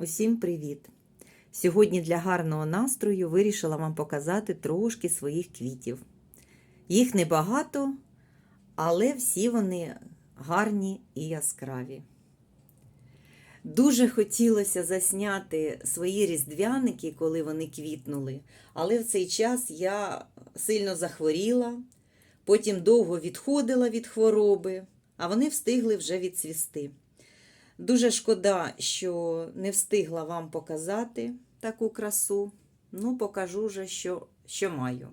Усім привіт! Сьогодні для гарного настрою вирішила вам показати трошки своїх квітів. Їх небагато, але всі вони гарні і яскраві. Дуже хотілося засняти свої різдвяники, коли вони квітнули, але в цей час я сильно захворіла, потім довго відходила від хвороби, а вони встигли вже відцвісти. Дуже шкода, що не встигла вам показати таку красу. Ну, покажу вже, що, що маю.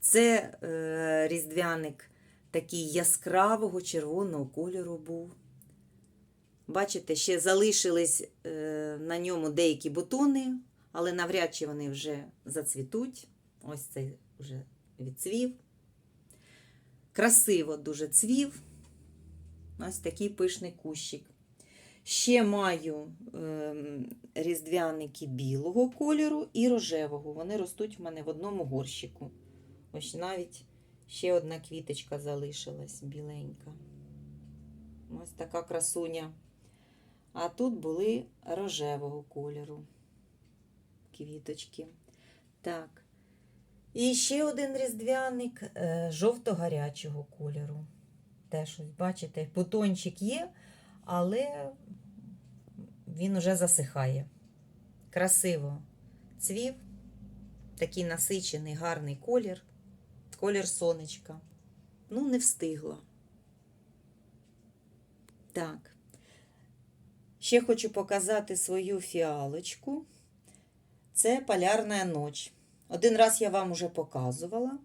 Це е, різдвяник такий яскравого червоного кольору був. Бачите, ще залишились е, на ньому деякі бутони, але навряд чи вони вже зацвітуть. Ось цей вже відцвів. Красиво дуже цвів. Ось такий пишний кущик. Ще маю е, різдвяники білого кольору і рожевого. Вони ростуть в мене в одному горщику. Ось навіть ще одна квіточка залишилась біленька. Ось така красуня. А тут були рожевого кольору квіточки. Так. І ще один різдвяник е, жовто-гарячого кольору. Теж, ось, бачите, бутончик є, але він уже засихає. Красиво цвів, такий насичений, гарний колір, колір сонечка. Ну, не встигла. Так. Ще хочу показати свою фіалочку. Це полярна ніч. Один раз я вам уже показувала.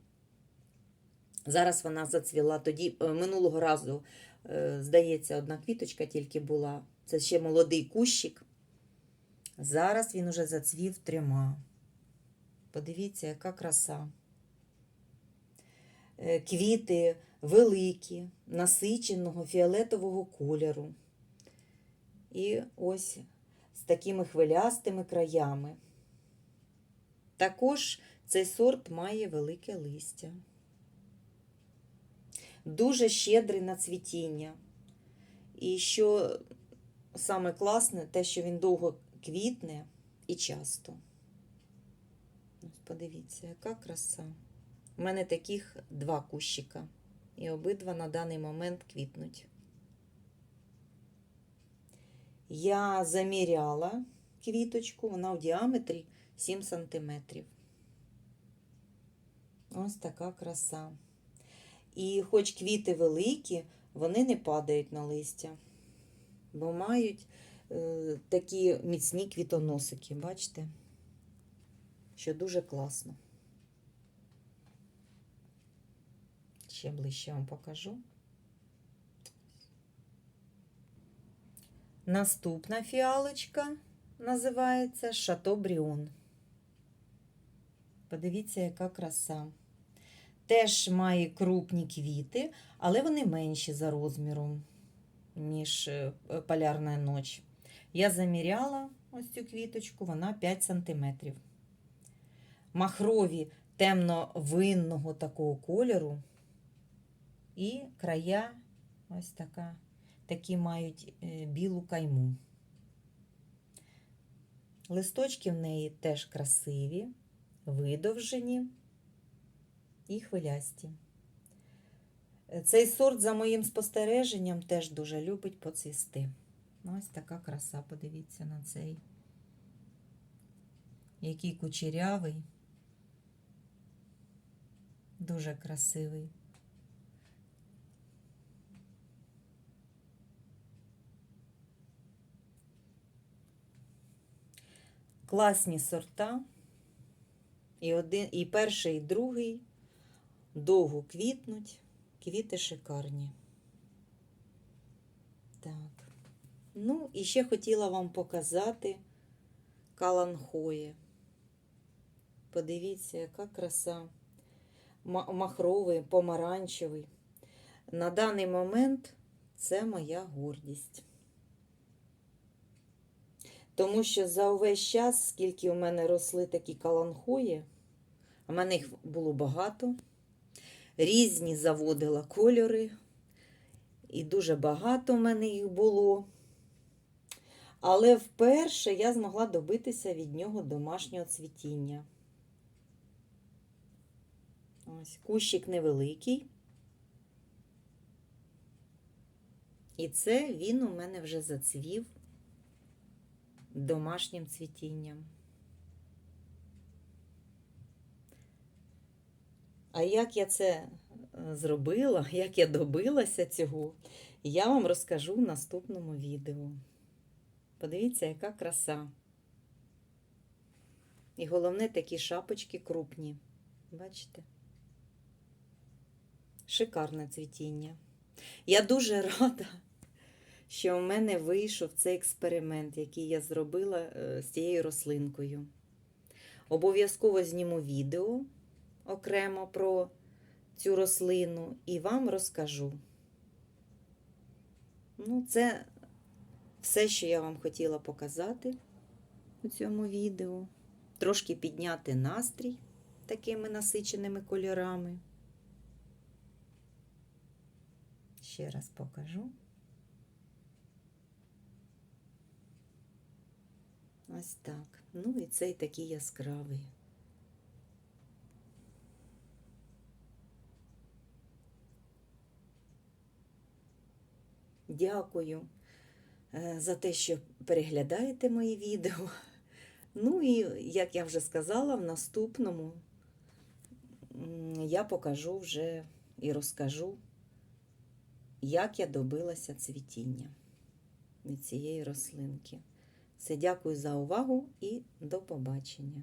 Зараз вона зацвіла. Тоді е, минулого разу, е, здається, одна квіточка тільки була. Це ще молодий кущик. Зараз він уже зацвів трьома. Подивіться, яка краса. Е, Квіти великі, насиченого фіолетового кольору. І ось з такими хвилястими краями. Також цей сорт має велике листя. Дуже щедрий на цвітіння. І що саме класне, те, що він довго квітне і часто. Подивіться, яка краса. У мене таких два кущика. І обидва на даний момент квітнуть. Я заміряла квіточку, вона в діаметрі 7 см. Ось така краса. І хоч квіти великі, вони не падають на листя, бо мають е, такі міцні квітоносики, бачите? Що дуже класно. Ще ближче вам покажу. Наступна фіалочка називається Шатобріон. Подивіться, яка краса. Теж має крупні квіти, але вони менші за розміром, ніж е, полярна ніч. Я заміряла ось цю квіточку, вона 5 см. Махрові темно-винного такого кольору. І края ось така, такі мають е, білу кайму. Листочки в неї теж красиві, видовжені і хвилясті. Цей сорт, за моїм спостереженням, теж дуже любить поцвісти. Ось така краса, подивіться на цей, який кучерявий, дуже красивий. Класні сорта. І один, і перший, і другий довго квітнуть, квіти шикарні. Так. Ну, і ще хотіла вам показати каланхоє. Подивіться, яка краса. Махровий, помаранчевий. На даний момент це моя гордість. Тому що за увесь час, скільки у мене росли такі каланхої, а мене їх було багато різні заводила кольори, і дуже багато в мене їх було. Але вперше я змогла добитися від нього домашнього цвітіння. Ось кущик невеликий. І це він у мене вже зацвів домашнім цвітінням. А як я це е, зробила, як я добилася цього, я вам розкажу в наступному відео. Подивіться, яка краса. І головне, такі шапочки крупні. Бачите? Шикарне цвітіння. Я дуже рада, що у мене вийшов цей експеримент, який я зробила е, з цією рослинкою. Обов'язково зніму відео окремо про цю рослину і вам розкажу. Ну, це все, що я вам хотіла показати у цьому відео. Трошки підняти настрій такими насиченими кольорами. Ще раз покажу. Ось так. Ну і цей такий яскравий. Дякую е, за те, що переглядаєте мої відео. Ну і, як я вже сказала, в наступному я покажу вже і розкажу, як я добилася цвітіння від цієї рослинки. Все, дякую за увагу і до побачення.